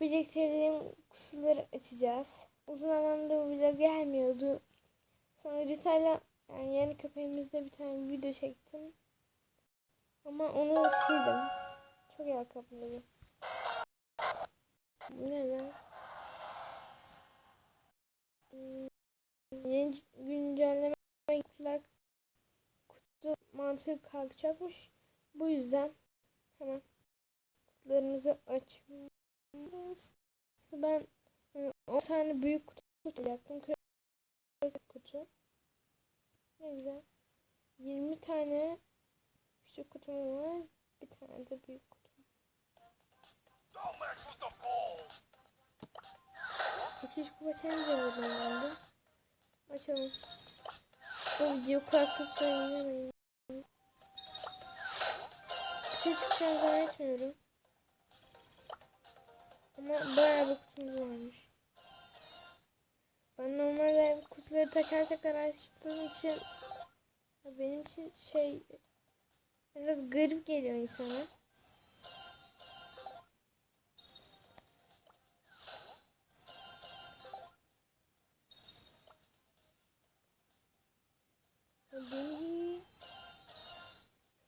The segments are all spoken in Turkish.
biriktirdiğim kutuları açacağız. Uzun zamandır vlog gelmiyordu. Sonra Rita'yla yani yeni köpeğimizde bir tane video çektim. Ama onu sildim. Çok yer kapladı. Bu ne lan? Hmm, Yeni güncelleme kutular kutu mantığı kalkacakmış. Bu yüzden hemen kutularımızı açmamız. Ben e, 10 tane büyük kutu tutacaktım. Küçük kutu. Ne güzel. 20 tane küçük kutum var. Bir tane de büyük kutum. 200 kupa challenge ben de. Açalım. Bu video kulaklıkla oynayamıyorum. Bir şey çıkacağını zannetmiyorum. Ama bayağı bir kutumuz varmış. Ben normalde kutuları teker teker açtığım için benim için şey biraz garip geliyor insana. Hadi.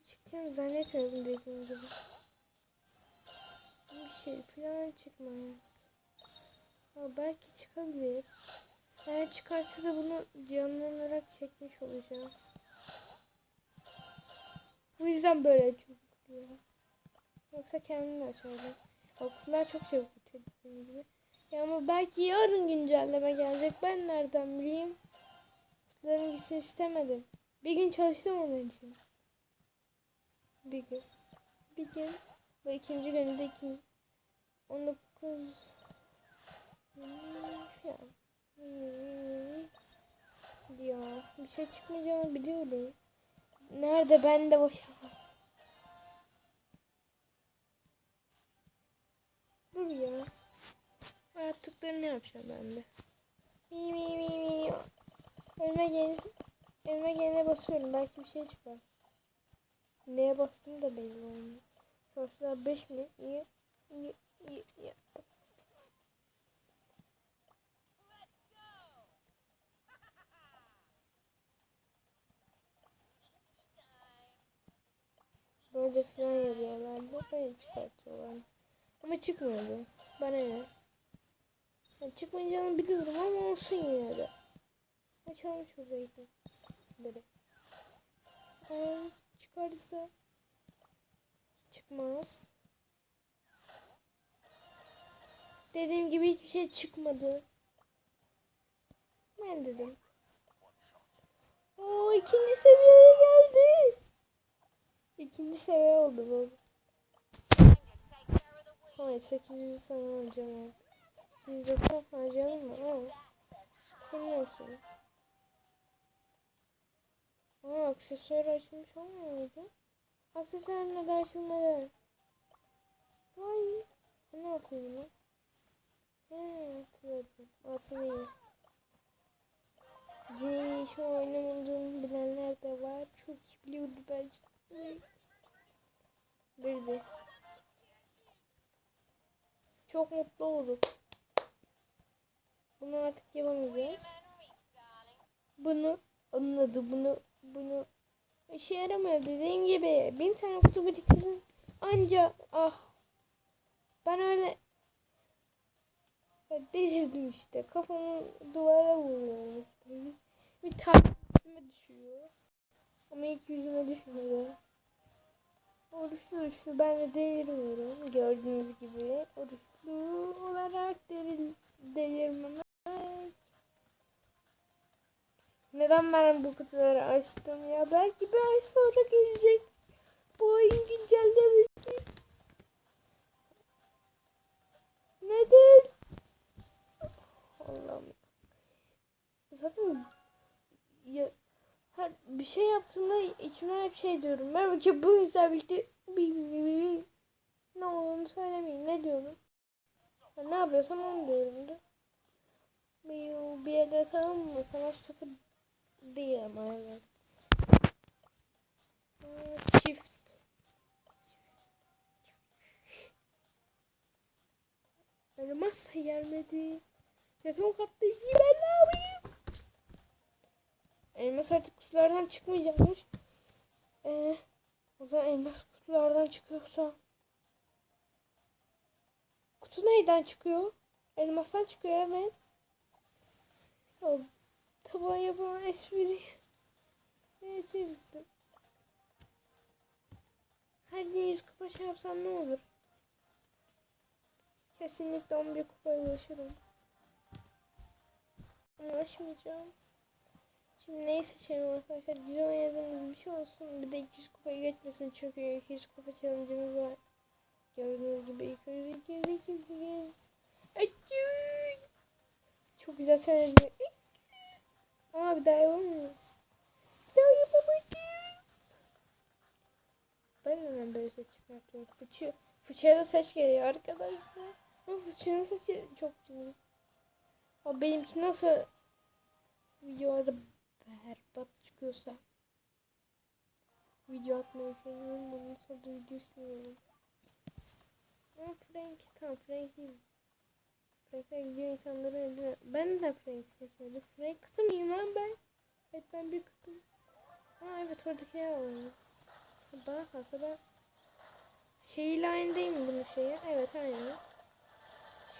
Çıkacağını zannetmiyorum dediğim gibi. Şey falan çıkmaz. Ha, belki çıkabilir. Eğer çıkarsa da bunu canlı olarak çekmiş olacağım. Bu yüzden böyle açıyorum. Yoksa kendim de açardım. Okullar çok çabuk dediğim gibi. Ya ama belki yarın güncelleme gelecek. Ben nereden bileyim? Kutuların gitsin istemedim. Bir gün çalıştım onun için. Bir gün. Bir gün. Ve ikinci günde ikinci. 19 ya. Bir şey çıkmayacağını biliyorum. Nerede ben de boşa. Dur ya. Yaptıklarını yapacağım ben de. Mi mi mi mi. Önüme gel önüme gelene basıyorum. Belki bir şey çıkar. Neye bastığım da belli olmuyor. Sonuçta 5 mi? İyi. İyi. İyi. iyi. Böyle falan yazıyorlardı. Böyle çıkartıyorlar. Ama çıkmıyordu. Bana ne? Yani çıkmayacağını biliyorum ama olsun yine de. Açalım şurayı. Direkt. Eğer çıkarsa çıkmaz. Şey çıkmadı. Ben dedim. Oo ikinci seviyeye geldi. İkinci seviye oldu bu. Hayır 800 sana harcamam. 190 harcayalım mı? Aa. Senin olsun. Aa aksesuar açılmış olmuyordu. Aksesuar neden açılmadı? Vay. Ne atayım lan? Hatırladım. Şu oynamadığımı bilenler de var. Çok iyi biliyordu bence. Bir de. Çok mutlu olduk. Bunu artık yapamayacağız. Bunu anladı. Bunu bunu işe yaramıyor dediğim gibi. Bin tane kutu biriktirdim. Anca ah ben öyle delirdim işte. Kafamı duvara vuruyorum. Bir tane üstüme düşüyor. Ama ilk yüzüme düşmedi. Oruçlu oruçlu ben de deliriyorum. Gördüğünüz gibi. Oruçlu olarak delir, delirmemek. Neden ben bu kutuları açtım ya? Belki bir ay sonra gelecek. Bu ayın güncellemesi. Neden? Allah'ım. Zaten ya, her bir şey yaptığımda içimden hep şey diyorum. Merhaba ki bu yüzden birlikte bi- bi- bi- bi- ne olduğunu söylemeyin. Ne diyorum? Ben ne yapıyorsam onu diyorum da. Bir, bir yerlere sanırım mı? Sana sıfır değil ama evet. Aa, Çift. Elmas da gelmedi. Jeton katlayıcı ben ne yapayım? Elmas artık kutulardan çıkmayacakmış. Ee, o zaman elmas kutulardan çıkıyorsa. Kutu neyden çıkıyor? Elmastan çıkıyor evet. O taban yapılan espri. Ne çevirdim. Her gün 100 kupa şey yapsam ne olur? Kesinlikle 11 kupaya ulaşırım. Ama Ulaşmayacağım. Şimdi neyi seçelim arkadaşlar? Güzel oynadığımız bir şey olsun. Bir de 200 kupayı geçmesin çünkü 200 kupa challenge'ımız var. Gördüğünüz gibi 200, 200, 200, 200. 200. Çok güzel söyledim. Ama bir daha yapamıyorum. Bir daha yapamadım. Ben neden böyle seçim yapıyorum? Fıçı. Fıçıya da seç geliyor arkadaşlar. Ama fıçının sesi çok güzel. Ama benimki nasıl videolarda berbat çıkıyorsa video atmayı düşünüyorum. Bunun sonra video siliyorum. Ama Frank tamam Frank iyi. Frank'e gidiyor insanları öldürüyor. Ben de Frank seçmedim. Frank kızı mıyım lan ben? Evet ben bir kızım. Aa evet oradaki yer var. Bana kalsa ben şeyle aynı değil mi bunun şeyi? Evet aynı.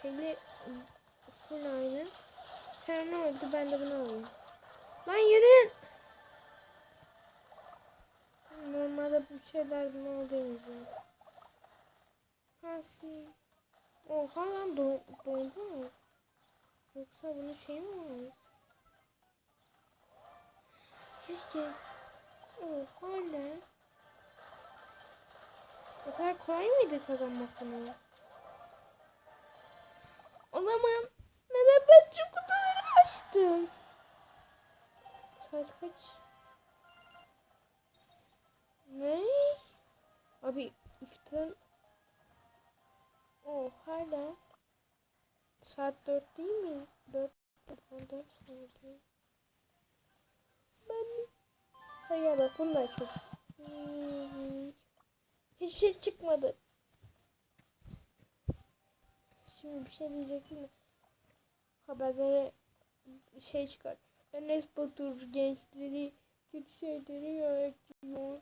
Şeyle full aynı. Sen ne oldu? Ben de bunu alayım. Lan yürüyün. Normalde bu şeylerden aldığımız gibi. Hasi. Oha lan don dondu mu? Yoksa bunun şey mi var? Keşke. Oha lan. O kadar kolay mıydı kazanmak bunu? O zaman kaç? Ne? Abi iftar... Oh hala. Saat 4 değil mi? 4 4 4 saat. Ben Hayır bak bunlar çok. Hmm. Hiçbir şey çıkmadı. Şimdi bir şey diyecektim de. Haberlere şey çıkar. Enes Batur gençleri kötü şeyleri yönetiyor.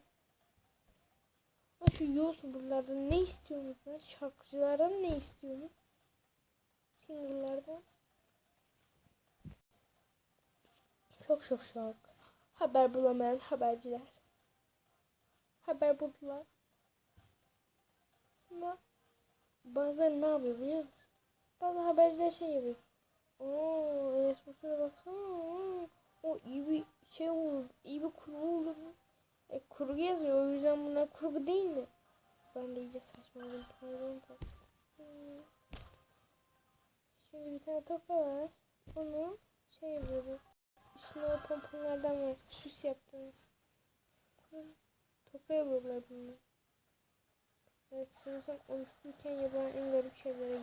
Ha şu YouTuber'lardan ne istiyorsunuz lan? Şarkıcılardan ne istiyorsunuz? Single'lardan. Çok çok şarkı. Haber bulamayan haberciler. Haber buldular. Sonra bazen ne yapıyor biliyor musun? Bazı haberciler şey yapıyor. Oo, Batur'a baksana. O iyi bir şey olur. iyi bir kurgu olur. E, kurgu yazıyor. O yüzden bunlar kurgu değil mi? Ben de iyice saçmaladım. Pardon da. Hmm. Şimdi bir tane toka var. Onu şey yapıyoruz. Üstüne o pomponlardan var. Süs yaptığımız. Toka yapıyorlar bunu. Evet sanırsam oruçluyken yapılan en garip şeylere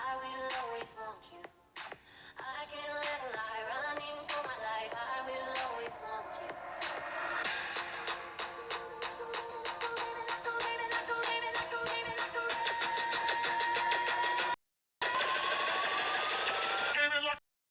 I will always want you. I can live a lie running for my life. I will always want you.